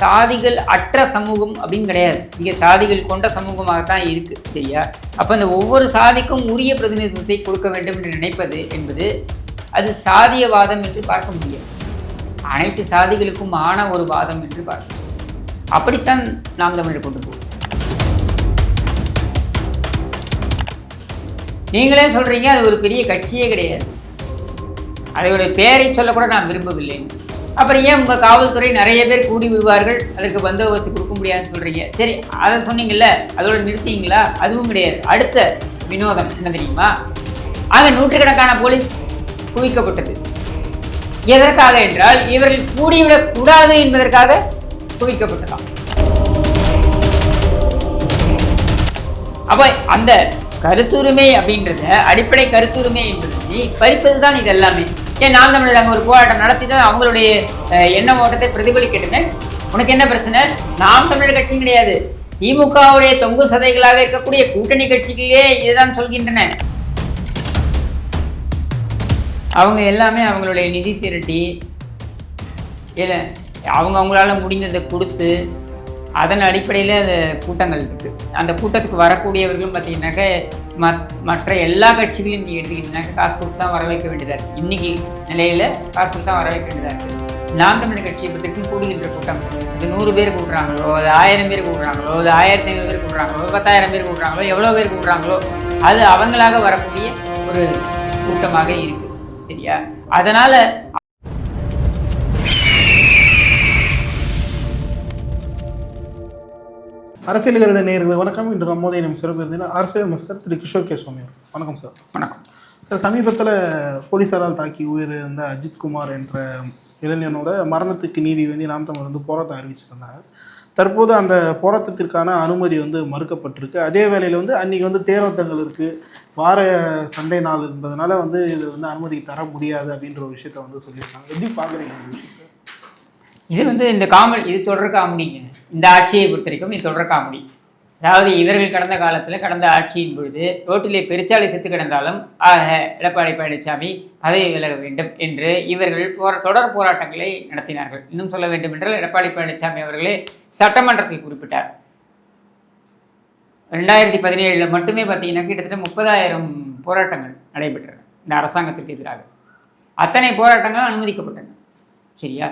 சாதிகள் அற்ற சமூகம் அப்படின்னு கிடையாது. இங்கே சாதிகள் கொண்ட சமூகமாகத்தான் இருக்குது சரியா? அப்போ இந்த ஒவ்வொரு சாதிக்கும் உரிய பிரதிநிதித்துவத்தை கொடுக்க வேண்டும் என்று நினைப்பது என்பது அது சாதியவாதம் என்று பார்க்க முடியாது. அனைத்து சாதிகளுக்கும் ஆன ஒரு வாதம் என்று பார்க்க அப்படித்தான் நாம் தமிழர் கொண்டு போவோம். நீங்களே சொல்கிறீங்க அது ஒரு பெரிய கட்சியே கிடையாது. அதோடைய பெயரை சொல்லக்கூட நான் விரும்பவில்லை. அப்புறம் ஏன் உங்கள் காவல்துறை நிறைய பேர் கூடி விடுவார்கள்? அதற்கு பந்தோபஸ்து கொடுக்க முடியாதுன்னு சொல்கிறீங்க சரி அதை சொன்னீங்கல்ல அதோட நிறுத்திங்களா அதுவும் கிடையாது. அடுத்த வினோதம் என்ன தெரியுமா? ஆக நூற்றுக்கணக்கான போலீஸ் குவிக்கப்பட்டது. எதற்காக என்றால் இவர்கள் கூடிவிடக் கூடாது என்பதற்காக குவிக்கப்பட்டதாம். அப்போ அந்த கருத்துரிமை அப்படின்றத அடிப்படை கருத்துரிமை என்பதை பறிப்பது தான் இது எல்லாமே ஏன் நாம் தமிழர் அங்கே ஒரு போராட்டம் நடத்தி தான் அவங்களுடைய எண்ண ஓட்டத்தை பிரதிபலிக்கிட்டனர் உனக்கு என்ன பிரச்சனை? நாம் தமிழர் கட்சி கிடையாது. திமுகவுடைய தொங்கு சதைகளாக இருக்கக்கூடிய கூட்டணி கட்சிகளே இதுதான் சொல்கின்றன. அவங்க எல்லாமே அவங்களுடைய நிதி திரட்டி இல்லை அவங்க அவங்களால முடிந்ததை கொடுத்து அதன் அடிப்படையில் அந்த கூட்டங்கள் இருக்குது அந்த கூட்டத்துக்கு வரக்கூடியவர்களும் பார்த்தீங்கன்னாக்க மற்ற எல்லா கட்சிகளையும் நீங்கள் எடுத்துக்கிட்டீங்கன்னாக்க காசு கொடுத்து தான் வர வைக்க வேண்டியதாக இருக்குது இன்றைக்கி நிலையில் காசு கொடுத்து தான் வர வைக்க வேண்டியதாக இருக்குது நாம் தமிழ் கட்சியை பற்றிக்கும் கூடுகின்ற கூட்டம்? இது நூறு பேர் கூடுறாங்களோ அது ஆயிரம் பேர் கூடுறாங்களோ அது ஆயிரத்தி ஐநூறு பேர் கூடுறாங்களோ பத்தாயிரம் பேர் கூடுறாங்களோ எவ்வளோ பேர் கூடுறாங்களோ அது அவங்களாக வரக்கூடிய ஒரு கூட்டமாக இருக்குது சரியா? அதனால் அரசியல்கள நேயர்களுக்கு வணக்கம். இன்று நம்மோதைய நம்ம சிறப்பு இருந்தீங்கன்னா அரசியல் அமைச்சர் திரு கிஷோர் கே. சுவாமி. வணக்கம் சார். வணக்கம். சார் சமீபத்தில் போலீசாரால் தாக்கி உயிரிழந்த அஜித் குமார் என்ற இளைஞனோட மரணத்துக்கு நீதி வேண்டி நாம் தமிழர் வந்து போராட்டம் அறிவிச்சிருந்தாங்க. தற்போது அந்த போராட்டத்திற்கான அனுமதி வந்து மறுக்கப்பட்டிருக்கு. அதே வேளையில் வந்து அன்றைக்கி வந்து தேரோட்டங்கள் இருக்குது வார சண்டை நாள் என்பதனால வந்து இது வந்து அனுமதி தர முடியாது அப்படின்ற ஒரு விஷயத்த வந்து சொல்லியிருக்காங்க. எப்படி பார்க்குறீங்க இந்த விஷயத்தை? இது வந்து இந்த காமல் இது தொடர் காமெடிங்க இந்த ஆட்சியை பொறுத்த வரைக்கும் இது தொடர் காமெடி. அதாவது இவர்கள் கடந்த காலத்தில் கடந்த ஆட்சியின் பொழுது ரோட்டிலே பெருச்சாலை செத்து கிடந்தாலும் ஆக எடப்பாடி பழனிசாமி பதவி விலக வேண்டும் என்று இவர்கள் போற தொடர் போராட்டங்களை நடத்தினார்கள். இன்னும் சொல்ல வேண்டும் என்றால் எடப்பாடி பழனிசாமி அவர்களே சட்டமன்றத்தில் குறிப்பிட்டார். ரெண்டாயிரத்தி பதினேழில் மட்டுமே பார்த்தீங்கன்னா கிட்டத்தட்ட முப்பதாயிரம் போராட்டங்கள் நடைபெற்றன இந்த அரசாங்கத்திற்கு எதிராக. அத்தனை போராட்டங்களும் அனுமதிக்கப்பட்டன. சரியா?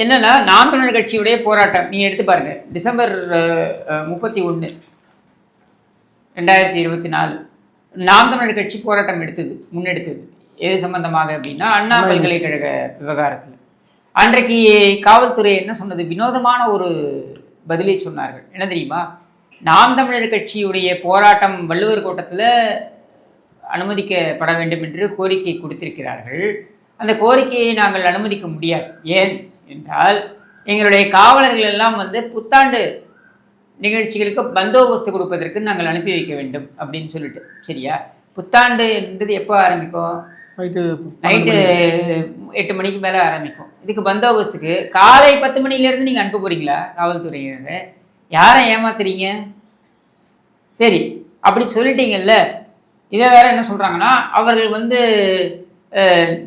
என்னன்னா நாம் தமிழர் கட்சியுடைய போராட்டம். நீ எடுத்து பாருங்க. டிசம்பர் முப்பத்தி ஒன்று ரெண்டாயிரத்தி இருபத்தி நாலு. நாம் தமிழர் கட்சி போராட்டம் எடுத்தது முன்னெடுத்தது. எது சம்பந்தமாக அப்படின்னா அண்ணா பல்கலைக்கழக விவகாரத்தில். அன்றைக்கு காவல்துறை என்ன சொன்னது? வினோதமான ஒரு பதிலை சொன்னார்கள். என்ன தெரியுமா? நாம் தமிழர் கட்சியுடைய போராட்டம் வள்ளுவர் கோட்டத்தில் அனுமதிக்கப்பட வேண்டும் என்று கோரிக்கை கொடுத்திருக்கிறார்கள். அந்த கோரிக்கையை நாங்கள் அனுமதிக்க முடியாது. ஏன் என்றால் எங்களுடைய காவலர்கள் எல்லாம் வந்து புத்தாண்டு நிகழ்ச்சிகளுக்கு பந்தோபஸ்து கொடுப்பதற்கு நாங்கள் அனுப்பி வைக்க வேண்டும் அப்படின்னு சொல்லிட்டு. சரியா? புத்தாண்டு என்பது எப்போ ஆரம்பிக்கும்? நைட்டு நைட்டு எட்டு மணிக்கு மேலே ஆரம்பிக்கும். இதுக்கு பந்தோபஸ்துக்கு காலை பத்து மணிலேருந்து நீங்கள் அனுப்ப போறீங்களா? காவல்துறையினர் யாரை ஏமாத்துறீங்க? சரி அப்படி சொல்லிட்டீங்கல்ல. இதை வேற என்ன சொல்கிறாங்கன்னா அவர்கள் வந்து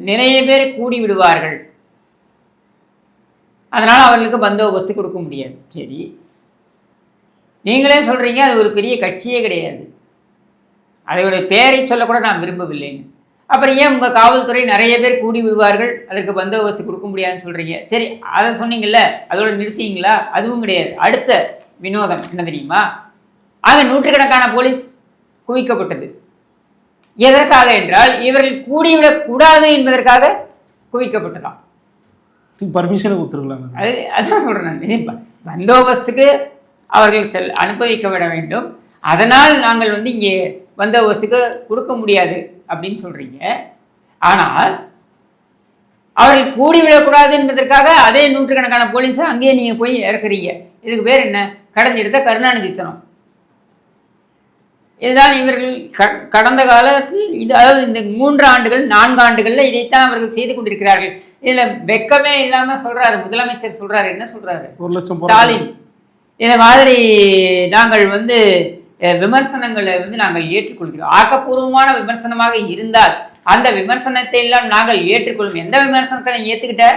நிறைய பேர் கூடி விடுவார்கள். அதனால் அவர்களுக்கு பந்தோபஸ்து கொடுக்க முடியாது. சரி. நீங்களே சொல்கிறீங்க அது ஒரு பெரிய கட்சியே கிடையாது. அதோடைய பேரை சொல்லக்கூட நான் விரும்பவில்லைன்னு அப்புறம் ஏன் உங்கள் காவல்துறை நிறைய பேர் கூடி விடுவார்கள் அதற்கு பந்தோபஸ்து கொடுக்க முடியாதுன்னு சொல்கிறீங்க சரி அதை சொன்னீங்கல்ல அதோட நிறுத்திங்களா அதுவும் கிடையாது. அடுத்த வினோதம் என்ன தெரியுமா? ஆக நூற்றுக்கணக்கான போலீஸ் குவிக்கப்பட்டது. எதற்காக என்றால் இவர்கள் கூடிவிடக் கூடாது என்பதற்காக குவிக்கப்பட்டதாம் பர்மிஷனை கொடுத்துருக்கலாம் அது அதான் சொல்கிறேன் பந்தோபஸ்துக்கு அவர்கள் செல் அனுப்பி வைக்கப்பட வேண்டும். அதனால் நாங்கள் வந்து இங்கே பந்தோபஸ்துக்கு கொடுக்க முடியாது அப்படின்னு சொல்கிறீங்க ஆனால் அவர்கள் கூடி விடக்கூடாது என்பதற்காக அதே நூற்றுக்கணக்கான போலீஸை அங்கேயே நீங்கள் போய் இறக்குறீங்க. இதுக்கு பேர் என்ன? கடைஞ்செடுத்த கருணாநிதித்தனம் இதுதான் இவர்கள் கடந்த காலத்தில் இது அதாவது இந்த மூன்று ஆண்டுகள் நான்கு ஆண்டுகளில் இதைத்தான் அவர்கள் செய்து கொண்டிருக்கிறார்கள். இதில் வெக்கமே இல்லாமல் சொல்றாரு முதலமைச்சர் சொல்றாரு என்ன சொல்றாரு? ஒரு லட்சம் ஸ்டாலின். இந்த மாதிரி நாங்கள் வந்து விமர்சனங்களை வந்து நாங்கள் ஏற்றுக்கொள்கிறோம். ஆக்கப்பூர்வமான விமர்சனமாக இருந்தால் அந்த விமர்சனத்தை எல்லாம் நாங்கள் ஏற்றுக்கொள்ளும் எந்த விமர்சனத்தை நீ ஏற்றுக்கிட்ட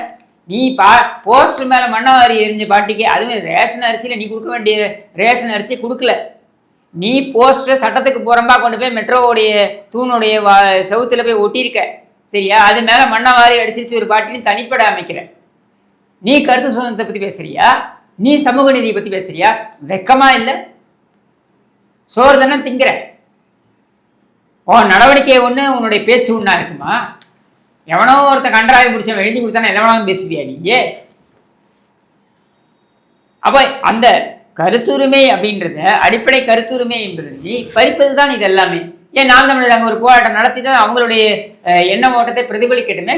நீ பா போஸ்டர் மேல மண்ணவாரி எரிஞ்ச பாட்டிக்கு அதுவும் ரேஷன் அரிசியில நீ கொடுக்க வேண்டிய ரேஷன் அரிசி கொடுக்கல. நீ போஸ்டர் சட்டத்துக்கு புறம்பா கொண்டு போய் மெட்ரோவுடைய தூணுடைய வா செவுத்துல போய் ஒட்டியிருக்க. சரியா? அது மேல மண்ணவாரி அடிச்சிருச்சு ஒரு பாட்டின்னு தனிப்பட அமைக்கிற. நீ கருத்து சுதந்திரத்தை பத்தி பேசுறியா? நீ சமூக நீதியை பத்தி பேசுறியா? வெக்கமா இல்லை. சோறு தானே திங்கிற. உன் நடவடிக்கை ஒன்று உன்னுடைய பேச்சு ஒன்றா இருக்குமா? எவனோ ஒருத்தன் கன்றாவி பிடிச்சவன் எழுதி கொடுத்தானே எவனாலும் பேசுவியா நீயே அப்போ அந்த கருத்துரிமை அப்படின்றத அடிப்படை கருத்துரிமை என்பது நீ பறிப்பது தான் இது எல்லாமே ஏன் நாம் தமிழர் அங்கே ஒரு போராட்டம் நடத்தி தான் அவங்களுடைய எண்ண ஓட்டத்தை பிரதிபலிக்கட்டுமே?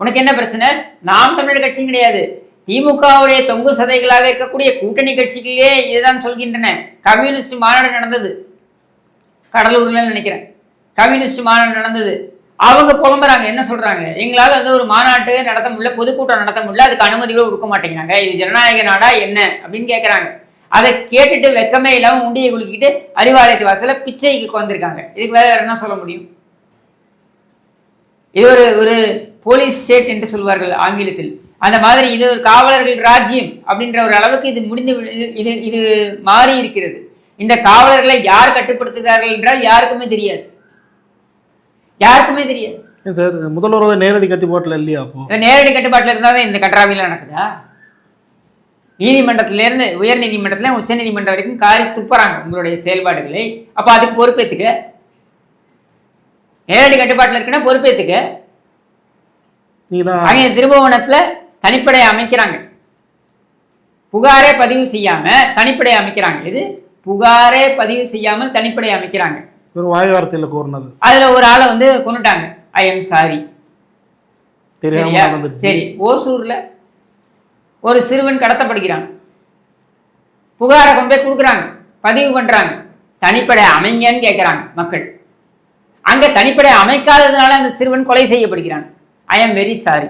உனக்கு என்ன பிரச்சனை? நாம் தமிழர் கட்சி கிடையாது. திமுகவுடைய தொங்கு சதைகளாக இருக்கக்கூடிய கூட்டணி கட்சிகளே இதுதான் சொல்கின்றன. கம்யூனிஸ்ட் மாநாடு நடந்தது. கடலூர்ல நினைக்கிறேன். கம்யூனிஸ்ட் மாநாடு நடந்தது. அவங்க புலம்புறாங்க. என்ன சொல்றாங்க? எங்களால் வந்து ஒரு மாநாட்டு நடத்த முடியல பொதுக்கூட்டம் நடத்த முடியல அதுக்கு அனுமதிகளும் கொடுக்க மாட்டேங்கிறாங்க. இது ஜனநாயக நாடா என்ன? அப்படின்னு கேட்குறாங்க அதை கேட்டுட்டு வெக்கமே இல்லாம உண்டியை குலுக்கிட்டு அறிவாலயத்து வாசல பிச்சைக்கு வந்திருக்காங்க இதுக்கு வேற என்ன சொல்ல முடியும்? இது ஒரு ஒரு போலீஸ் ஸ்டேட் என்று சொல்வார்கள் ஆங்கிலத்தில். அந்த மாதிரி இது ஒரு காவலர்கள் ராஜ்யம் அப்படின்ற ஒரு அளவுக்கு இது முடிந்து இது இது மாறி இருக்கிறது. இந்த காவலர்களை யார் கட்டுப்படுத்துகிறார்கள் என்றால் யாருக்குமே தெரியாது. யாருக்குமே தெரியாது. சார் முதல்வரோட நேரடி கட்டுப்பாட்டில் இல்லையா அப்போ? நேரடி கட்டுப்பாட்டில் இருந்தால் தான் இந்த கன்றாவிலாம் நடக்குதா? நீதிமன்றத்திலேருந்து உயர் நீதிமன்றத்துல உச்ச நீதிமன்றம் வரைக்கும் காரி துப்புறாங்க உங்களுடைய செயல்பாடுகளை. அப்போ அதுக்கு பொறுப்பேற்றுக்க நேரடி கட்டுப்பாட்டில் இருக்குன்னா பொறுப்பேற்றுக்க அங்கே திருபுவனத்துல தனிப்படை அமைக்கிறாங்க. புகாரே பதிவு செய்யாம தனிப்படை அமைக்கிறாங்க. இது புகாரே பதிவு செய்யாமல் தனிப்படை அமைக்கிறாங்க. ஒரு வாய் வார்த்தையில் கூறினது அதுல ஒரு ஆளை வந்து கொண்டுட்டாங்க ஐ எம் சாரி சரி ஓசூர்ல ஒரு சிறுவன் கடத்தப்படுகிறான். புகாரை கொண்டு போய் கொடுக்குறாங்க. பதிவு பண்றாங்க. தனிப்படை அமைங்கன்னு கேட்குறாங்க மக்கள். அங்க தனிப்படை அமைக்காததுனால அந்த சிறுவன் கொலை செய்யப்படுகிறான். ஐ எம் வெரி சாரி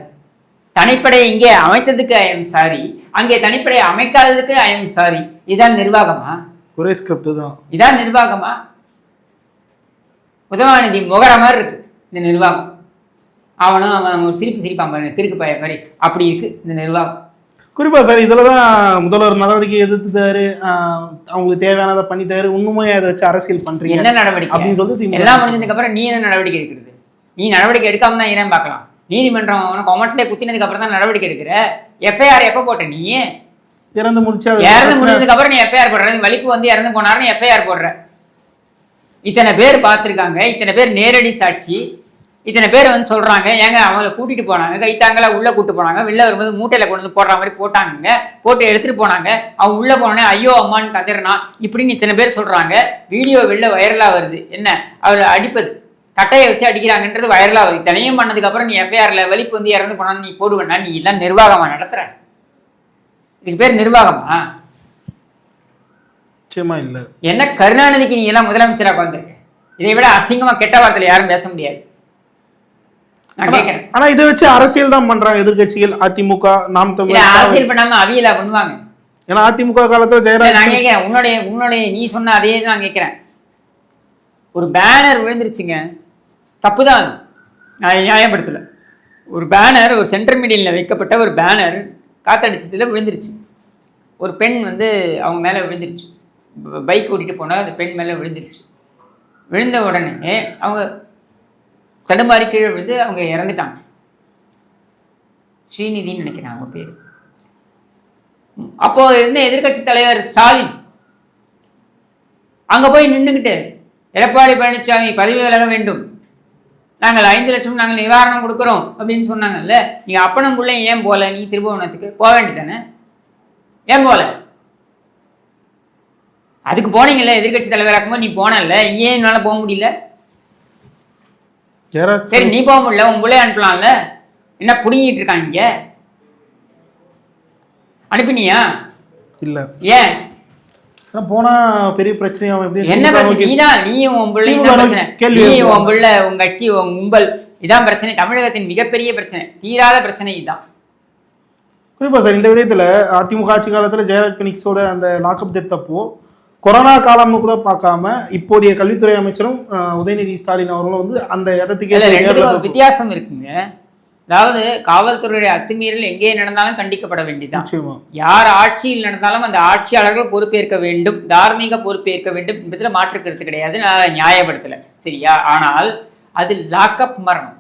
தனிப்படை இங்கே அமைத்ததுக்கு ஐ எம் சாரி அங்கே தனிப்படை அமைக்காததுக்கு ஐ எம் சாரி இதான் நிர்வாகமா? ஒரே ஸ்கிரிப்ட் தான். இதான் நிர்வாகமா? உதவாநிதி முகர மாதிரி இருக்கு இந்த நிர்வாகம். அவனும் அவன் சிரிப்பு சிரிப்பான் பாருங்க கிறுக்கு பைய மாதிரி அப்படி இருக்கு இந்த நிர்வாகம். குறிப்பா சார் இதுல தான் முதல்வர் நடவடிக்கை எதிர்த்துட்டாரு. அவங்களுக்கு தேவையானதை பண்ணிட்டாரு. இன்னுமே அதை வச்சு அரசியல் பண்றீங்க என்ன நடவடிக்கை? அப்படின்னு திமுக எல்லாம் முடிஞ்சதுக்கு அப்புறம் நீ என்ன நடவடிக்கை எடுக்கிறது? நீ நடவடிக்கை எடுக்காம தான் ஏன் பார்க்கலாம்? நீதிமன்றம் உனக்கு கொமட்டிலே குத்தினதுக்கு அப்புறம் தான் நடவடிக்கை எடுக்கிற? எஃப்ஐஆர் எப்போ போட்ட நீ? இறந்து முடிச்சு இறந்து முடிஞ்சதுக்கு அப்புறம் நீ எஃப்ஐஆர் போடுற. நீ வலிப்பு வந்து இறந்து போனாருன்னு எஃப்ஐஆர் போடுற. இத்தனை பேர் பார்த்துருக்காங்க. இத்தனை பேர் நேரடி சாட்சி. இத்தனை பேர் வந்து சொல்றாங்க ஏங்க அவங்கள கூட்டிட்டு போனாங்க கைத்தாங்களா உள்ள கூட்டு போனாங்க வெளில வரும்போது மூட்டையில கொண்டு வந்து போடுற மாதிரி போட்டாங்க போட்டு எடுத்துட்டு போனாங்க. அவன் உள்ள போனோடனே ஐயோ அம்மான்னு கதறினான் இப்படின்னு இத்தனை பேர் சொல்றாங்க. வீடியோ வெளில வைரலா வருது. என்ன? அவர் அடிப்பது. கட்டையை வச்சு அடிக்கிறாங்கன்றது வைரலா வருது. இத்தனையும் பண்ணதுக்கு அப்புறம் நீ எஃப்ஐஆர்ல வலிப்பு வந்து இறந்து போனான்னு நீ போடுவேன்னா நீ எல்லாம் நிர்வாகமா நடத்துற? இதுக்கு பேர் நிர்வாகமா? நிச்சயமா இல்ல. என்ன கருணாநிதிக்கு நீ எல்லாம் முதலமைச்சரா உட்காந்துருக்க இதை விட அசிங்கமா கெட்ட வார்த்தையில யாரும் பேச முடியாது. ஆனா இதை வச்சு அரசியல் தான் பண்றாங்க எதிர்க்கட்சிகள் அதிமுக நாம் தமிழர். அரசியல் பண்ணாம அவியலா பண்ணுவாங்க. ஏன்னா அதிமுக காலத்துல இல்ல, நான் ஜெயராஜ் கேட்கிறேன் உன்னுடைய உன்னுடைய நீ சொன்ன அதே தான் நான் கேட்கிறேன் ஒரு பேனர் விழுந்துருச்சுங்க. தப்பு தான். நான் நியாயப்படுத்தல. ஒரு பேனர் ஒரு சென்டர் மீடியனில் வைக்கப்பட்ட ஒரு பேனர் காத்தடிச்சதுல விழுந்துருச்சு. ஒரு பெண் வந்து அவங்க மேலே விழுந்துருச்சு. பைக் ஓட்டிட்டு போனால் அந்த பெண் மேலே விழுந்துருச்சு. விழுந்த உடனே அவங்க தடுமாறி கீழே விழுந்து அவங்க இறந்துட்டாங்க. ஸ்ரீநிதின்னு நினைக்கிறேன் அவங்க பேர். அப்போ இருந்த எதிர்க்கட்சி தலைவர் ஸ்டாலின் அங்க போய் நின்றுக்கிட்டு எடப்பாடி பழனிசாமி பதவி விலக வேண்டும். நாங்கள் ஐந்து லட்சம் நாங்கள் நிவாரணம் கொடுக்குறோம் அப்படின்னு சொன்னாங்கல்ல நீங்கள் அப்பனும் பிள்ளை ஏன் போல? நீ திருபுவனத்துக்கு போக வேண்டியதானே ஏன் போல? அதுக்கு போனீங்கல்ல எதிர்கட்சி தலைவராக்கும்போது நீ போனல ஏன் என்னால் போக முடியல? சரி நீ போக முடியல உன் பிள்ளைய அனுப்பலாம்ல? என்ன புடுங்கிட்டு இங்க? அனுப்பினியா? இல்ல. ஏன்? போனா பெரிய பிரச்சனையா எப்படி என்ன பிரச்சனை? நீதான் நீயும் உன் பிரச்சனை. கேள்வி நீ. உன் பிள்ளை உன் கட்சி உன் கும்பல் இதான் பிரச்சனை. தமிழகத்தின் மிகப்பெரிய பிரச்சனை. தீராத பிரச்சனை இதுதான். குறிப்பா சார் இந்த விதத்துல அதிமுக ஆட்சி காலத்துல பினிக்ஸோட அந்த லாக்அப் டெத் அப்போ கொரோனா காலம்னு கூட பார்க்காம இப்போதைய கல்வித்துறை அமைச்சரும் உதயநிதி ஸ்டாலின் அவர்களும் வந்து அந்த இடத்துக்கே வித்தியாசம் இருக்குங்க. அதாவது காவல்துறையுடைய அத்துமீறல் எங்கே நடந்தாலும் கண்டிக்கப்பட வேண்டியதுதான். நிச்சயமா. யார் ஆட்சியில் நடந்தாலும் அந்த ஆட்சியாளர்கள் பொறுப்பேற்க வேண்டும் தார்மீக பொறுப்பேற்க வேண்டும் என்பதில் மாற்று கருத்து கிடையாது. நான் நியாயப்படுத்தலை. சரியா? ஆனால் அது லாக்அப் மரணம்.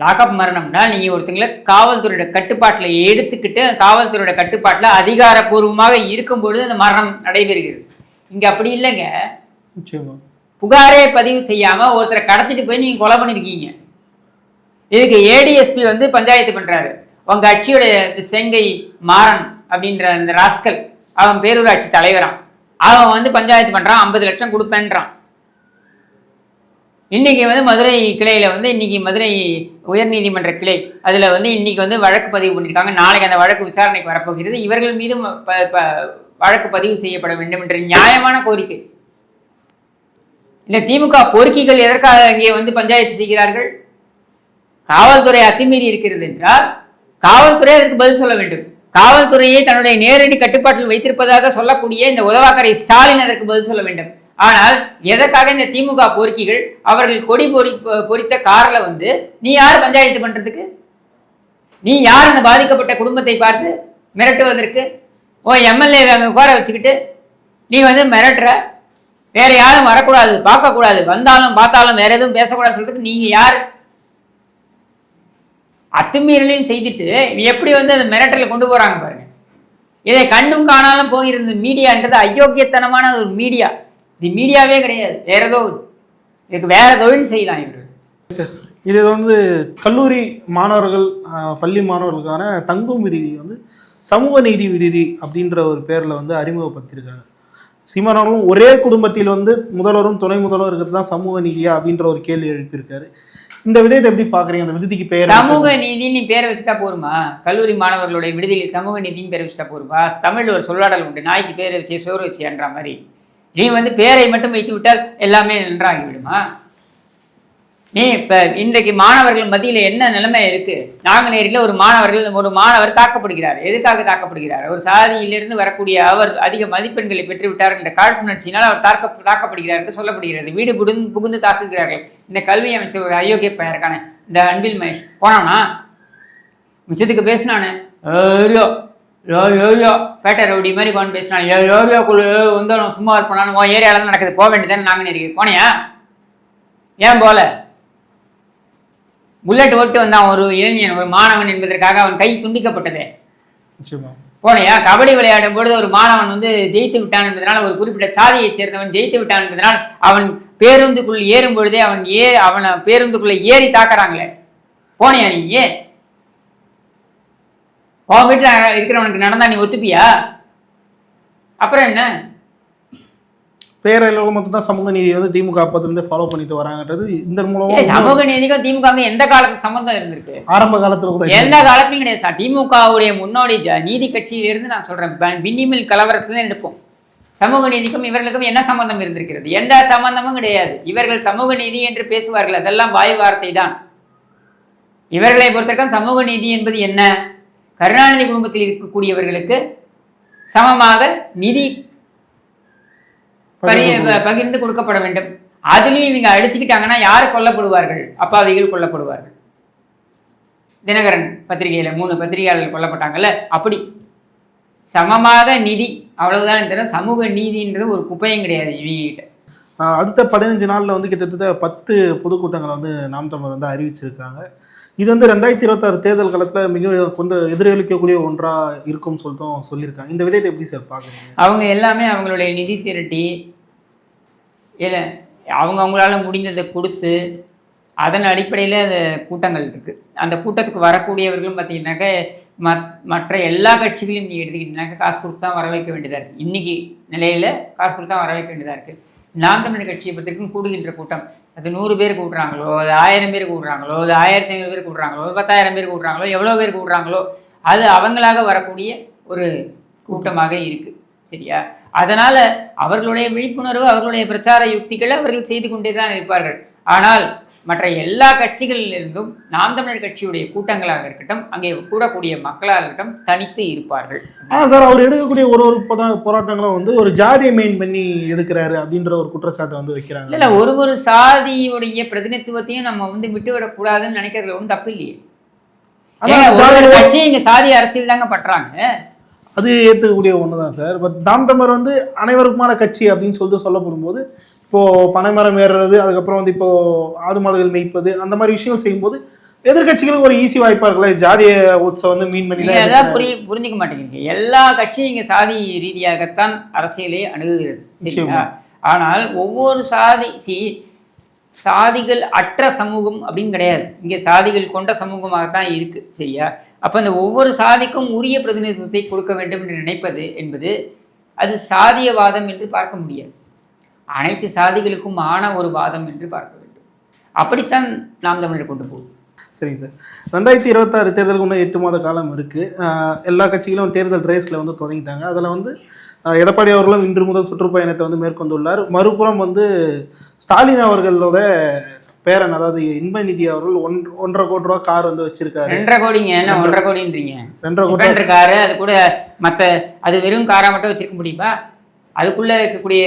லாக்அப் மரணம்னா நீங்கள் ஒருத்தங்களை காவல்துறையோட கட்டுப்பாட்டில் எடுத்துக்கிட்டு காவல்துறையோட கட்டுப்பாட்டில் அதிகாரப்பூர்வமாக இருக்கும் பொழுது அந்த மரணம் நடைபெறுகிறது. இங்கே அப்படி இல்லைங்க. புகாரே பதிவு செய்யாமல் ஒருத்தரை கடத்திட்டு போய் நீங்கள் கொலை பண்ணியிருக்கீங்க இதுக்கு ஏடிஎஸ்பி வந்து பஞ்சாயத்து பண்ணுறாரு உங்கள் கட்சியோட செங்கை மாறன் அப்படின்ற அந்த ராஸ்கல் அவன் பேரூராட்சி தலைவரான் அவன் வந்து பஞ்சாயத்து பண்ணுறான் ஐம்பது லட்சம் கொடுப்பேன்றான். இன்னைக்கு வந்து மதுரை கிளையில் வந்து இன்னைக்கு மதுரை உயர்நீதிமன்ற கிளை. அதில் வந்து இன்னைக்கு வந்து வழக்கு பதிவு பண்ணியிருக்காங்க நாளைக்கு அந்த வழக்கு விசாரணைக்கு வரப்போகிறது. இவர்கள் மீதும் ப- ப- வழக்கு பதிவு செய்யப்பட வேண்டும் என்ற நியாயமான கோரிக்கை. இந்த திமுக பொறுக்கிகள் எதற்காக இங்கே வந்து பஞ்சாயத்து செய்கிறார்கள்? காவல்துறை அத்துமீறி இருக்கிறது என்றால் காவல்துறை அதற்கு பதில் சொல்ல வேண்டும். காவல்துறையை தன்னுடைய நேரடி கட்டுப்பாட்டில் வைத்திருப்பதாக சொல்லக்கூடிய இந்த உதவாக்கரை ஸ்டாலின் அதற்கு பதில் சொல்ல வேண்டும். ஆனால் எதற்காக இந்த திமுக பொறுக்கிகள் அவர்கள் கொடி பொறி பொறித்த காரில் வந்து நீ யார் பஞ்சாயத்து பண்ணுறதுக்கு நீ யார் அந்த பாதிக்கப்பட்ட குடும்பத்தை பார்த்து மிரட்டுவதற்கு? ஓ எம்எல்ஏ அங்கே கோர வச்சுக்கிட்டு நீ வந்து மிரட்டுற? வேற யாரும் வரக்கூடாது பார்க்கக்கூடாது. வந்தாலும் பார்த்தாலும் வேற எதுவும் பேசக்கூடாதுன்னு சொல்றதுக்கு நீங்க யார்? அத்துமீறலையும் செய்துட்டு எப்படி வந்து அந்த மிரட்டலை கொண்டு போறாங்க பாருங்க. இதை கண்டும் காணாலும் போயிருந்த மீடியான்றது அயோக்கியத்தனமான ஒரு மீடியா. இது மீடியாவே கிடையாது. வேற ஏதோ இதுக்கு வேற தொழில் செய்யலாம் இவர்கள். இது வந்து கல்லூரி மாணவர்கள் பள்ளி மாணவர்களுக்கான தங்கும் விடுதி வந்து சமூக நீதி விடுதி அப்படின்ற ஒரு பேரில் வந்து அறிமுகப்படுத்தியிருக்காங்க. சீமானவர்களும் ஒரே குடும்பத்தில் வந்து முதல்வரும் துணை முதல்வரும் இருக்கிறது தான் சமூக நீதியா அப்படின்ற ஒரு கேள்வி எழுப்பியிருக்காரு. இந்த விதயத்தை எப்படி பார்க்குறீங்க? அந்த விடுதிக்கு பெயர் சமூக நீதின்னு நீ பேரை வச்சுட்டா போருமா? கல்லூரி மாணவர்களுடைய விடுதலையில் சமூக நீதின்னு பேரை வச்சுட்டா போருமா? தமிழ்ல ஒரு சொல்லாடல் உண்டு. நாய்க்கு பேரை வச்சு சோறு வச்சுன்ற மாதிரி. நீ வந்து பேரை மட்டும் வைத்து விட்டால் எல்லாமே நன்றாகி விடுமா நீ இப்ப இன்றைக்கு மாணவர்கள் மத்தியில் என்ன நிலைமை இருக்கு? நாங்குநேரியில் ஒரு மாணவர்கள் ஒரு மாணவர் தாக்கப்படுகிறார் எதுக்காக தாக்கப்படுகிறார் ஒரு சாதியிலிருந்து வரக்கூடிய அவர் அதிக மதிப்பெண்களை பெற்று விட்டார் என்ற காழ்ப்புணர்ச்சியினால் அவர் தாக்க தாக்கப்படுகிறார் என்று சொல்லப்படுகிறது. வீடு புகுந்து புகுந்து தாக்குகிறார்கள். இந்த கல்வி அமைச்சர் ஒரு அயோக்கிய பெயருக்கான இந்த அன்பில் மகேஷ். போனானா? மிச்சத்துக்கு பேசினானே? ஏரியோ யோ ஏரியா பேட்டை ரவுடி மாதிரி கொண்டு பேசினான். ஏ ஏரியாக்குள்ள வந்து அவன் சும்மா இருப்பானு உன் ஏரியாவில் தான் நடக்குது. போக வேண்டியதானே நாங்குநேரிக்கு போனியா? ஏன் போல? புல்லட் ஓட்டு வந்தான் ஒரு இளைஞன் ஒரு மாணவன் என்பதற்காக அவன் கை துண்டிக்கப்பட்டதே. போனையா? கபடி விளையாடும் பொழுது ஒரு மாணவன் வந்து ஜெயித்து விட்டான் என்பதனால் ஒரு குறிப்பிட்ட சாதியைச் சேர்ந்தவன் ஜெயித்து விட்டான் என்பதனால் அவன் பேருந்துக்குள் ஏறும் பொழுதே அவன் ஏ அவனை பேருந்துக்குள்ள ஏறி தாக்குறாங்களே. போனியா நீ? ஏன்? உன் வீட்டில் இருக்கிறவனுக்கு நடந்தா நீ ஒத்துப்பியா? அப்புறம் என்ன? பேரளவு மொத்தம் தான் சமூக நீதி வந்து திமுக அப்பத்திலிருந்து ஃபாலோ பண்ணிட்டு வராங்கன்றது இந்த மூலமா சமூக நீதிக்கும் திமுக எந்த காலத்து சம்பந்தம் இருந்திருக்கு? ஆரம்ப காலத்துல எந்த காலத்துலையும் கிடையாது சார். திமுகவுடைய முன்னோடி நீதி கட்சியிலிருந்து நான் சொல்றேன். பின்னிமில் கலவரத்துல எடுப்போம். சமூக நீதிக்கும் இவர்களுக்கும் என்ன சம்பந்தம் இருந்திருக்கிறது? எந்த சம்பந்தமும் கிடையாது. இவர்கள் சமூக நீதி என்று பேசுவார்கள். அதெல்லாம் வாய் வார்த்தை தான் இவர்களை பொறுத்தவரைக்கும் சமூக நீதி என்பது என்ன? கருணாநிதி குடும்பத்தில் இருக்கக்கூடியவர்களுக்கு சமமாக நிதி பகிர்ந்து கொடுக்கப்பட வேண்டும். அதுலயும் இவங்க அடிச்சுக்கிட்டாங்கன்னா யார் கொல்லப்படுவார்கள்? அப்பாவிகள் கொல்லப்படுவார்கள். தினகரன் பத்திரிகையில மூணு பத்திரிகையாளர்கள் கொல்லப்பட்டாங்கல்ல? அப்படி. சமமாக நிதி அவ்வளவுதான். தவிர சமூக நீதின்றது ஒரு குப்பையும் கிடையாது இவங்கிட்ட ஆஹ் அடுத்த பதினஞ்சு நாளில் வந்து கிட்டத்தட்ட பத்து பொதுக்கூட்டங்களை வந்து நாம் தமிழர் வந்து அறிவிச்சிருக்காங்க. இது வந்து ரெண்டாயிரத்தி இருபத்தாறு தேர்தல் காலத்தில் மிக கொஞ்சம் எதிரொலிக்கக்கூடிய ஒன்றாக இருக்கும்னு சொல்லிட்டும் சொல்லியிருக்காங்க. இந்த விதத்தை எப்படி சார் பார்க்குறீங்க அவங்க எல்லாமே அவங்களுடைய நிதி திரட்டி இல்லை அவங்க அவங்களால முடிந்ததை கொடுத்து அதன் அடிப்படையில் அந்த கூட்டங்கள் இருக்குது அந்த கூட்டத்துக்கு வரக்கூடியவர்களும் பார்த்தீங்கன்னாக்க மற்ற எல்லா கட்சிகளையும் நீங்கள் எடுத்துக்கிட்டீங்கன்னாக்க காசு கொடுத்து தான் வர வைக்க வேண்டியதாக இருக்குது இன்றைக்கி நிலையில் காசு கொடுத்து தான் வர வைக்க வேண்டியதாக இருக்குது நாம் தமிழ் கட்சியை பற்றிக்கும் கூடுகின்ற கூட்டம். அது நூறு பேர் கூடுறாங்களோ அது ஆயிரம் பேர் கூடுறாங்களோ அது ஆயிரத்தி ஐநூறு பேர் கூடுறாங்களோ ஒரு பத்தாயிரம் பேர் கூடுறாங்களோ எவ்வளோ பேர் கூடுறாங்களோ அது அவங்களாக வரக்கூடிய ஒரு கூட்டமாக இருக்குது சரியா? அதனால அவர்களுடைய விழிப்புணர்வு அவர்களுடைய பிரச்சார யுக்திகளை அவர்கள் செய்து கொண்டே தான் இருப்பார்கள். ஆனால் மற்ற எல்லா கட்சிகளிலிருந்தும் நாம் தமிழர் கட்சியுடைய கூட்டங்களாக இருக்கட்டும் அங்கே கூடக்கூடிய மக்களாக இருக்கட்டும் தனித்து இருப்பார்கள். ஆனா சார் அவர் எடுக்கக்கூடிய ஒரு ஒரு போரா- போராட்டங்களும் வந்து ஒரு ஜாதியை மெயின் பண்ணி எடுக்கிறாரு அப்படின்ற ஒரு குற்றச்சாட்டை வந்து வைக்கிறாங்க. இல்ல ஒரு ஒரு சாதியுடைய பிரதிநிதித்துவத்தையும் நம்ம வந்து விட்டுவிடக்கூடாதுன்னு நினைக்கிறதுல ஒன்றும் தப்பு இல்லையே. கட்சியும் இங்க சாதி அரசியல் தாங்க பண்றாங்க. அது ஏற்றுக்கக்கூடிய ஒன்று தான் சார். பட் தாம் தமிழர் வந்து அனைவருக்குமான கட்சி அப்படின்னு சொல்லிட்டு சொல்லப்படும் போது இப்போ பனைமரம் ஏறுறது அதுக்கப்புறம் வந்து இப்போ ஆடு மாடுகள் மேய்ப்பது அந்த மாதிரி விஷயங்கள் செய்யும்போது எதிர்க்கட்சிகளுக்கு ஒரு ஈஸி வாய்ப்பா இருக்குல்ல ஜாதிய உற்சவம் வந்து மீன் பண்ணி அதான் புரிய புரிஞ்சுக்க மாட்டேங்கிறீங்க. எல்லா கட்சியும் இங்க சாதி ரீதியாகத்தான் அரசியலை அணுகுகிறது சரிங்களா. ஆனால் ஒவ்வொரு சாதி சி சாதிகள் அற்ற சமூகம் அப்படின்னு கிடையாது. இங்கே சாதிகள் கொண்ட சமூகமாகத்தான் இருக்கு சரியா? அப்போ இந்த ஒவ்வொரு சாதிக்கும் உரிய பிரதிநிதித்துவத்தை கொடுக்க வேண்டும் என்று நினைப்பது என்பது அது சாதியவாதம் என்று பார்க்க முடியாது. அனைத்து சாதிகளுக்கும் ஆன ஒரு வாதம் என்று பார்க்க வேண்டும். அப்படித்தான் நாம் தமிழர் கொண்டு போகும் சரிங்க சார். ரெண்டாயிரத்தி இருபத்தாறு தேர்தலுக்கு இன்னும் எட்டு மாத காலம் இருக்கு. ஆஹ் எல்லா கட்சிகளும் தேர்தல் ரேஸ்ல வந்து தொடங்கிட்டாங்க. அதில் வந்து எடப்பாடி அவர்களும் இன்று முதல் சுற்றுப்பயணத்தை வந்து மேற்கொண்டுள்ளார். மறுபுறம் வந்து ஸ்டாலின் அவர்களோட பேரன் அதாவது இன்பநிதி அவர்கள் ஒன் ஒன்றரை கோடி ரூபா கார் வந்து வச்சிருக்காரு. ரெண்டரை கோடிங்க என்ன ஒன்றரை கோடின்றீங்க? ரெண்டரை கோடி காரு அது கூட மற்ற அது வெறும் காராக மட்டும் வச்சிருக்க முடியுமா? அதுக்குள்ள இருக்கக்கூடிய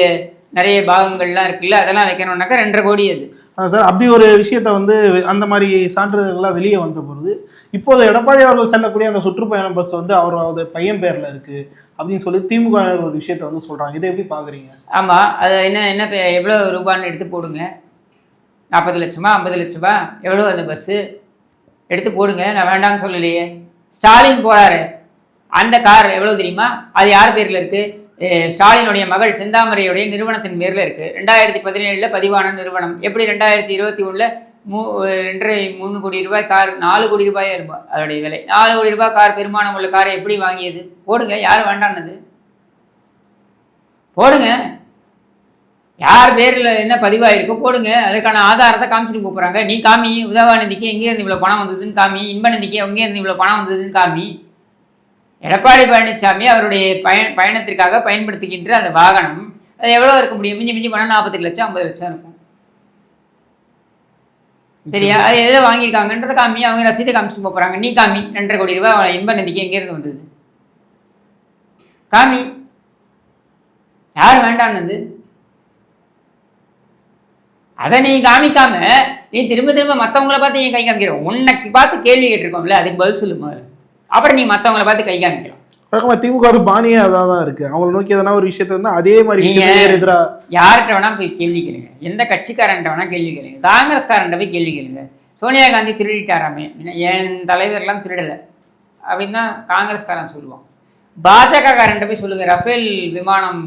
நிறைய பாகங்கள்லாம் இருக்குல்ல அதெல்லாம் வைக்கணும்னாக்கா ரெண்டரை கோடி அது. சார் அப்படி ஒரு விஷயத்த வந்து அந்த மாதிரி சான்றிதழ்கள்லாம் வெளியே வந்த பொழுது இப்போது எடப்பாடி அவர்கள் செல்லக்கூடிய அந்த சுற்றுப்பயணம் பஸ் வந்து அவரோட பையன் பேர்ல இருக்கு அப்படின்னு சொல்லி திமுக ஒரு விஷயத்த வந்து சொல்றாங்க. இதை எப்படி பாக்குறீங்க? ஆமாம் அது என்ன என்ன எவ்வளோ ரூபான்னு எடுத்து போடுங்க. நாற்பது லட்சமா ஐம்பது லட்சமா எவ்வளோ அந்த பஸ்ஸு எடுத்து போடுங்க நான் வேண்டாம்னு சொல்லலையே. ஸ்டாலின் போறாரு. அந்த கார் எவ்வளோ தெரியுமா? அது யார் பேரில் இருக்குது ஸ்டாலினுடைய மகள் செந்தாமரையுடைய நிறுவனத்தின் பேரில் இருக்குது ரெண்டாயிரத்தி பதினேழில் பதிவான நிறுவனம். எப்படி ரெண்டாயிரத்தி இருபத்தி ஒன்றில் மூ ரெண்டரை மூணு கோடி ரூபாய் கார் நாலு கோடி ரூபாயா இருக்கும் அதோடைய விலை. நாலு கோடி ரூபாய் கார் பெருமானம் உள்ள காரை எப்படி வாங்கியது? போடுங்க யார் வேண்டான்னது போடுங்க. யார் பேரில் என்ன பதிவாயிருக்கோ? போடுங்க. அதுக்கான ஆதாரத்தை காமிச்சிட்டு கூப்பிட்றாங்க நீ காமி உதவாநிதிக்கு எங்கேருந்து இவ்வளோ பணம் வந்ததுன்னு காமி இன்பநிதிக்கு எங்கேருந்து இவ்வளோ பணம் வந்ததுன்னு காமி. எடப்பாடி பழனிசாமி அவருடைய பய பயணத்திற்காக பயன்படுத்துகின்ற அந்த வாகனம் அது எவ்வளோ இருக்க முடியும்? மிஞ்சி மிஞ்சி போனால் நாற்பத்தெட்டு லட்சம் ஐம்பது லட்சம் இருக்கும். சரியா? அது எதை வாங்கியிருக்காங்கன்றதை காமி அவங்க ரசீதை காமிச்சு போகிறாங்க நீ காமி ரெண்டரை கோடி ரூபாய் அவனை இன்ப நதிக்கு எங்கேருந்து வந்தது? காமி யார் வேண்டான்னு அதை நீ காமிக்காம நீ திரும்ப திரும்ப மற்றவங்கள பார்த்து ஏன் கை காமிக்கிற? உன்னைக்கு பார்த்து கேள்வி கேட்டிருக்கோம்ல அதுக்கு பதில் சொல்லு முதல்ல. அப்புறம் நீ மற்றவங்கள பார்த்து கை காமிக்கலாம். வழக்கமா திமுக அது பாணியே அதான் தான் இருக்கு. அவங்களை நோக்கி எதனா ஒரு விஷயத்த வந்து அதே மாதிரி நீங்க- விஷயத்த நேர் எதிரா யார்கிட்ட வேணா போய் கேள்வி கேளுங்க. எந்த கட்சிக்காரன்ட்ட வேணா கேள்வி கேளுங்க. காங்கிரஸ்காரன்ட்ட போய் கேள்வி கேளுங்க. சோனியா காந்தி திருடிட்டாராமே. என் தலைவர்லாம் திருடலை. அப்படின்னு தான் காங்கிரஸ்காரன் சொல்லுவான். பாஜக போய் சொல்லுங்க ரஃபேல் விமானம்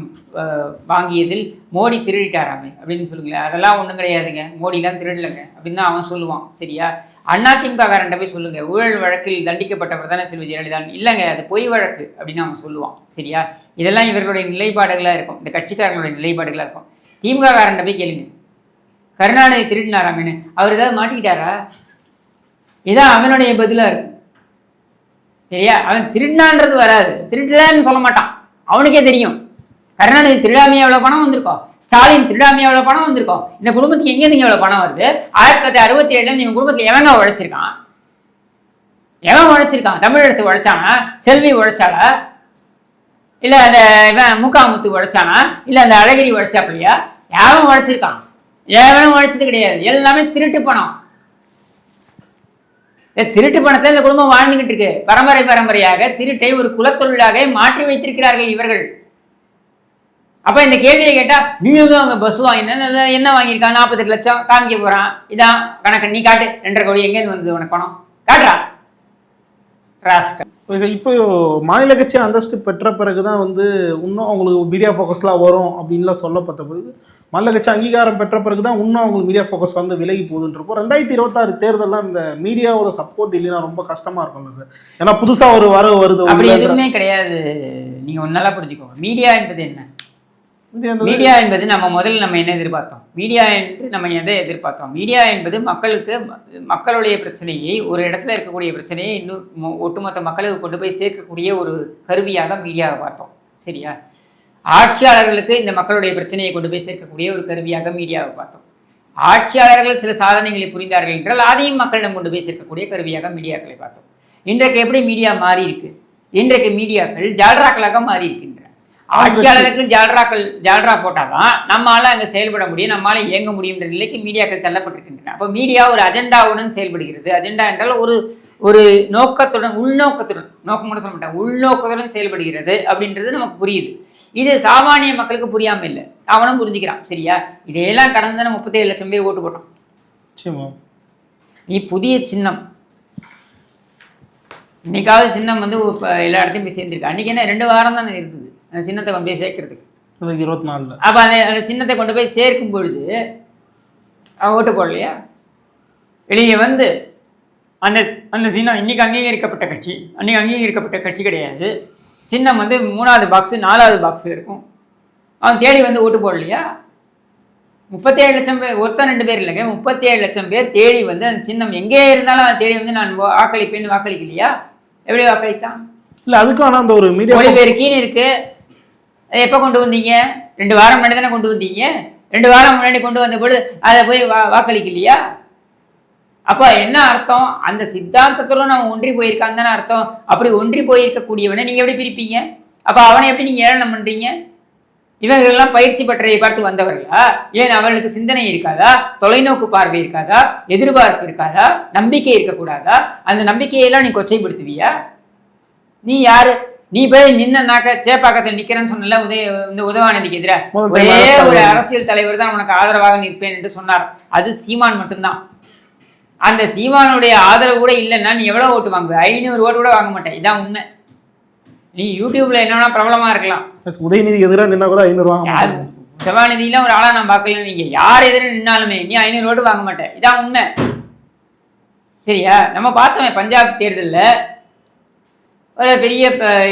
வாங்கியதில் மோடி திருடிட்டாராமே அப்படின்னு சொல்லுங்களேன். அதெல்லாம் ஒன்றும் கிடையாதுங்க. மோடிலாம் திருடலைங்க அப்படின்னு தான் அவன் சொல்லுவான். சரியா? அதிமுக காரன்ட்ட போய் சொல்லுங்க. ஊழல் வழக்கில் தண்டிக்கப்பட்டவர் தானே செல்வி ஜெயலலிதா இல்லைங்க அது பொய் வழக்கு அப்படின்னு அவன் சொல்லுவான். சரியா? இதெல்லாம் இவர்களுடைய நிலைப்பாடுகளாக இருக்கும். இந்த கட்சிக்காரங்களுடைய நிலைப்பாடுகளாக இருக்கும். திமுக காரன்ட்ட போய் கேளுங்க. கருணாநிதி திருடினாராமேன்னு. அவர் ஏதாவது மாட்டிக்கிட்டாரா? இதான் அவனுடைய பதிலாக இருக்கும். சரியா? அவன் திருடினான்றது வராது. திருடலன்னு சொல்ல மாட்டான். அவனுக்கே தெரியும். கருணாநிதி திருடாமையா எவ்வளோ பணம் வந்திருக்கோம் ஸ்டாலின் திருடாமையா எவ்வளோ பணம் வந்திருக்கோம் இந்த குடும்பத்துக்கு எங்கேருந்து எவ்வளோ பணம் வருது? ஆயிரத்தி தொள்ளாயிரத்தி அறுபத்தி ஏழுல இவன் குடும்பத்தில் எவங்க உழைச்சிருக்கான்? எவன் உழைச்சிருக்கான்? தமிழரசு உழைச்சானா? செல்வி உழைச்சாளா? இல்லை அந்த இவன் முக்காமுத்து உழைச்சானா? இல்லை அந்த அழகிரி உழைச்சாப்பிலையா எவன் உழைச்சிருக்கான். எவனும் உழைச்சது கிடையாது. எல்லாமே திருட்டு பணம். திருட்டு பணத்தில் இந்த குடும்பம் வாழ்ந்துகிட்டு இருக்கு. பரம்பரை பரம்பரையாக திருட்டை ஒரு குலத்தொழிலாக மாற்றி வைத்திருக்கிறார்கள் இவர்கள். அப்போ இந்த கேள்வியை கேட்டா நீங்க அவங்க பஸ் வாங்கினா என்ன வாங்கியிருக்கான்? நாற்பத்தெட்டு லட்சம் காமிக்க போகிறான் இதான் கணக்கு. நீ காட்டு. ரெண்டரை கோடி எங்கேருந்து வந்தது உனக்கு பணம்? காட்டுறா. ராஸ்கல். இப்போ மாநில கட்சி அந்தஸ்து பெற்ற பிறகு தான் வந்து இன்னும் அவங்களுக்கு மீடியா ஃபோக்கஸ்லாம் வரும் அப்படின்லாம் சொல்லப்பட்ட பிறகு மாநில கட்சி அங்கீகாரம் பெற்ற பிறகு தான் இன்னும் அவங்களுக்கு மீடியா ஃபோக்கஸ் வந்து விலகி போகுதுன்றப்போ ரெண்டாயிரத்தி இருபத்தாறு தேர்தல்லாம் இந்த மீடியாவோட சப்போர்ட் இல்லைன்னா ரொம்ப கஷ்டமா இருக்கும்ல சார் ஏன்னா புதுசா ஒரு வரவு வருது அப்படி எதுவுமே கிடையாது. நீங்க ஒன்னால புரிஞ்சுக்கோங்க. மீடியா என்பது என்ன? மீடியா என்பது நம்ம முதல்ல நம்ம என்ன எதிர்பார்த்தோம்? மீடியா என்று நம்ம எதை எதிர்பார்த்தோம்? மீடியா என்பது மக்களுக்கு மக்களுடைய பிரச்சனையை ஒரு இடத்துல இருக்கக்கூடிய பிரச்சனையை இன்னும் ஒட்டுமொத்த மக்களுக்கு கொண்டு போய் சேர்க்கக்கூடிய ஒரு கருவியாக மீடியாவை பார்த்தோம். சரியா? ஆட்சியாளர்களுக்கு இந்த மக்களுடைய பிரச்சனையை கொண்டு போய் சேர்க்கக்கூடிய ஒரு கருவியாக மீடியாவை பார்த்தோம். ஆட்சியாளர்கள் சில சாதனைகளை புரிந்தார்கள் என்றால் அதையும் மக்களிடம் கொண்டு போய் சேர்க்கக்கூடிய கருவியாக மீடியாக்களை பார்த்தோம். இன்றைக்கு எப்படி மீடியா மாறி இருக்கு இன்றைக்கு மீடியாக்கள் ஜால்ராக்களாக மாறி இருக்கின்றன ஆட்சியாளருக்கு ஜால்ராக்கள் ஜால்ரா போட்டாதான் நம்மால அங்கே செயல்பட முடியும் நம்மால இயங்க முடியுன்ற நிலைக்கு மீடியாக்கள் தள்ளப்பட்டிருக்கின்றன. அப்போ மீடியா ஒரு அஜெண்டாவுடன் செயல்படுகிறது. அஜெண்டா என்றால் ஒரு ஒரு நோக்கத்துடன் உள்நோக்கத்துடன் நோக்கம் கூட சொல்ல மாட்டேன் உள்நோக்கத்துடன் செயல்படுகிறது அப்படின்றது நமக்கு புரியுது. இது சாமானிய மக்களுக்கு புரியாம இல்லை அவனும் புரிஞ்சுக்கிறான். சரியா? இதையெல்லாம் கடந்து தானே முப்பத்தேழு லட்சம் பேர் ஓட்டு போட்டோம். நீ புதிய சின்னம். இன்னைக்காவது சின்னம் வந்து எல்லா இடத்தையும் போய் சேர்ந்துருக்கு. அன்றைக்கி என்ன ரெண்டு வாரம் தானே இருந்தது? சின்னத்தை கொண்டு போய் சேர்க்கறதுக்கு. இருபத்தி நாலில். அப்போ அந்த அந்த சின்னத்தை கொண்டு போய் சேர்க்கும் பொழுது அவன் ஓட்டு போடலையா? வெளியே வந்து அந்த அந்த சின்னம் இன்னைக்கு அங்கீகரிக்கப்பட்ட கட்சி. அன்னைக்கு அங்கீகரிக்கப்பட்ட கட்சி கிடையாது. சின்னம் வந்து மூணாவது பாக்ஸு நாலாவது பாக்ஸ் இருக்கும். அவன் தேடி வந்து ஓட்டு போடலையா? முப்பத்தேழு லட்சம் பேர் ஒருத்தன் ரெண்டு பேர் இல்லைங்க முப்பத்தேழு லட்சம் பேர் தேடி வந்து அந்த சின்னம் எங்கே இருந்தாலும் அவன் தேடி வந்து நான் வாக்களிப்பேன்னு வாக்களிக்கலையா? எப்படி வாக்களித்தான்? இல்லை அதுக்கான அந்த ஒரு மீடியா மொழிபெயர்க்கின்னு இருக்கு. அதை எப்போ கொண்டு வந்தீங்க? ரெண்டு வாரம் முன்னாடி தானே கொண்டு வந்தீங்க? ரெண்டு வாரம் முன்னாடி கொண்டு வந்த பொழுது அதை போய் வா வாக்களிக்கலையா? அப்போ என்ன அர்த்தம்? அந்த சித்தாந்தத்தோட நம்ம ஒன்றி போயிருக்கான்னு தானே அர்த்தம். அப்படி ஒன்றி போயிருக்கக்கூடியவனை நீங்கள் எப்படி பிரிப்பீங்க? அப்போ அவனை எப்படி நீங்கள் ஏளனம் பண்ணுறீங்க இவர்களெல்லாம் பயிற்சி பெற்றதை பார்த்து வந்தவர்களா? ஏன் அவர்களுக்கு சிந்தனை இருக்காதா? தொலைநோக்கு பார்வை இருக்காதா? எதிர்பார்ப்பு இருக்காதா? நம்பிக்கை இருக்கக்கூடாதா? அந்த நம்பிக்கையெல்லாம் நீ கொச்சைப்படுத்துவியா? நீ யாரு? நீ போய் நின்னனாக்க சேப்பாக்கத்தில் நிக்கிறேன்னு சொன்னல உதய இந்த உதவாநிதிக்கு எதிராக ஒரே ஒரு அரசியல் தலைவர் தான் உனக்கு ஆதரவாக நிற்பேன் என்று சொன்னார். அது சீமான் மட்டும்தான். அந்த சீமானுடைய ஆதரவு கூட இல்லைன்னா நீ எவ்வளவு ஓட்டு வாங்குவ? ஐநூறு ஓட்டு கூட வாங்க மாட்டேன் இதான் உண்மை. நீ யூடியூப்ல என்னன்னா பிரபலமா இருக்கலாம். உதயநிதி எதிராக நின்னா கூட ஐநூறு வாங்க ஒரு ஆளா நான் பார்க்கல. நீங்க யார் எதிர நின்னாலுமே நீ ஐநூறு ஓட்டு வாங்க மாட்டேன் இதான் உண்மை. சரியா? நம்ம பார்த்தோமே பஞ்சாப் தேர்தல்ல. ஒரு பெரிய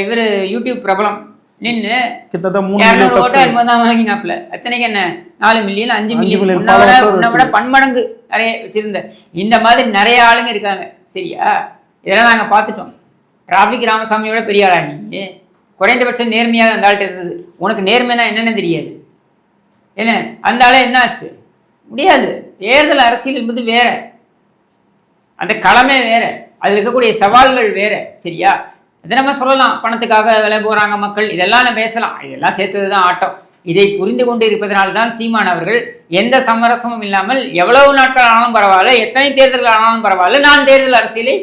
இவர் யூடியூப் பிரபலம். நின்று கிட்டத்தட்ட ஓட்டு தான் வாங்கினாப்ல அத்தனைக்கு என்ன? நாலு மில்லியன் அஞ்சு மில்லியன் உன்னை விட பன்மடங்கு நிறைய வச்சிருந்த. இந்த மாதிரி நிறைய ஆளுங்க இருக்காங்க. சரியா? இதெல்லாம் நாங்க பார்த்துட்டோம். டிராஃபிக் ராமசாமியோட பெரிய ஆளா நீ? குறைந்தபட்சம் நேர்மையாக அந்த ஆள்கிட்ட இருந்தது. உனக்கு நேர்மைனா என்னன்னு தெரியாது. என்ன? அந்த ஆளே என்ன ஆச்சு? முடியாது. தேர்தல் அரசியல் என்பது வேற. அந்த களமே வேற. அதில் இருக்கக்கூடிய சவால்கள் வேற. சரியா? இதை நம்ம சொல்லலாம். பணத்துக்காக விலை போகிறாங்க மக்கள். இதெல்லாம் நம்ம பேசலாம். இதெல்லாம் சேர்த்தது தான் ஆட்டம். இதை புரிந்து கொண்டு இருப்பதனால் தான் சீமான் அவர்கள் எந்த சமரசமும் இல்லாமல் எவ்வளவு நாட்கள் ஆனாலும் பரவாயில்ல எத்தனை தேர்தல்கள் ஆனாலும் பரவாயில்ல நான் தேர்தல் அரசியலை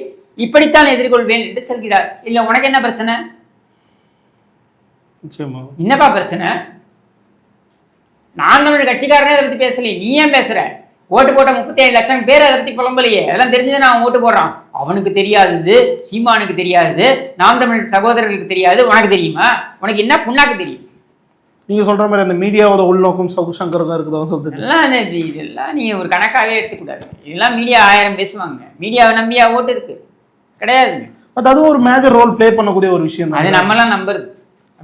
இப்படித்தான் எதிர்கொள்வேன் என்று சொல்கிறார். இல்லை உனக்கு என்ன பிரச்சனை? என்னப்பா பிரச்சனை? நான் தமிழ் கட்சிக்காரனே அதை பத்தி பேசலையே நீ ஏன் பேசுற? ஓட்டு போட்ட முப்பத்தேழு லட்சம் பேர் அதை பத்தி புலம்பலையே. அதெல்லாம் தெரிஞ்சுதான் அவன் ஓட்டு போடுறான். அவனுக்கு தெரியாதது சீமானுக்கு தெரியாதது நாம் தமிழ் சகோதரர்களுக்கு தெரியாது. உனக்கு தெரியுமா? உனக்கு என்ன புண்ணாக்கு தெரியும்? நீங்க சொல்ற மாதிரி அந்த மீடியாவோட உள்நோக்கம் சவு சங்கரகம் இருக்குதான் சொல்றது இதெல்லாம் இந்த- இதெல்லாம் நீ ஒரு கணக்காகவே எடுத்துக்கூடாது. இதெல்லாம் மீடியா ஆயிரம் பேசுவாங்க. மீடியாவை நம்பியா ஓட்டு இருக்கு. கிடையாதுங்க பட் அதுவும் ஒரு மேஜர் ரோல் ப்ளே பண்ணக்கூடிய ஒரு விஷயம் அது நம்மலாம் நம்புறது.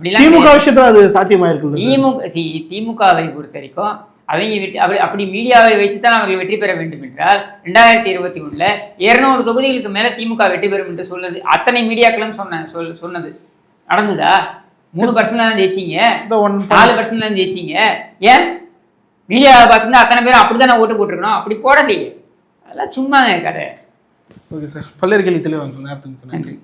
திமுக விஷயத்துல அது சாத்தியமாயிருக்கு திமுக சி திமுகவை பொறுத்த வரைக்கும் அவங்க வெற்றி அப்படி அப்படி மீடியாவை வைத்துத்தான் அவர்கள் வெற்றி பெற வேண்டும் என்றால் ரெண்டாயிரத்தி இருபத்தி ஒண்ணுல இருநூறு தொகுதிகளுக்கு மேல திமுக வெற்றி பெறும் என்று சொல்லுது. அத்தனை மீடியாக்களும் சொன்ன சொல் சொன்னது. நடந்ததா? மூணு பர்சன்ட் தான் ஜெயிச்சீங்க. நாலு பர்சன்ட் தான் ஜெயிச்சீங்க. ஏன்? மீடியாவை பார்த்துருந்தா அத்தனை பேரும் அப்படிதான் நான் ஓட்டு போட்டிருக்கணும். அப்படி போடலையே. அதெல்லாம் சும்மா கதை. ஓகே சார் பல்வேறு கேள்வி தெளிவாங்க நேரத்துக்கு நன்றி.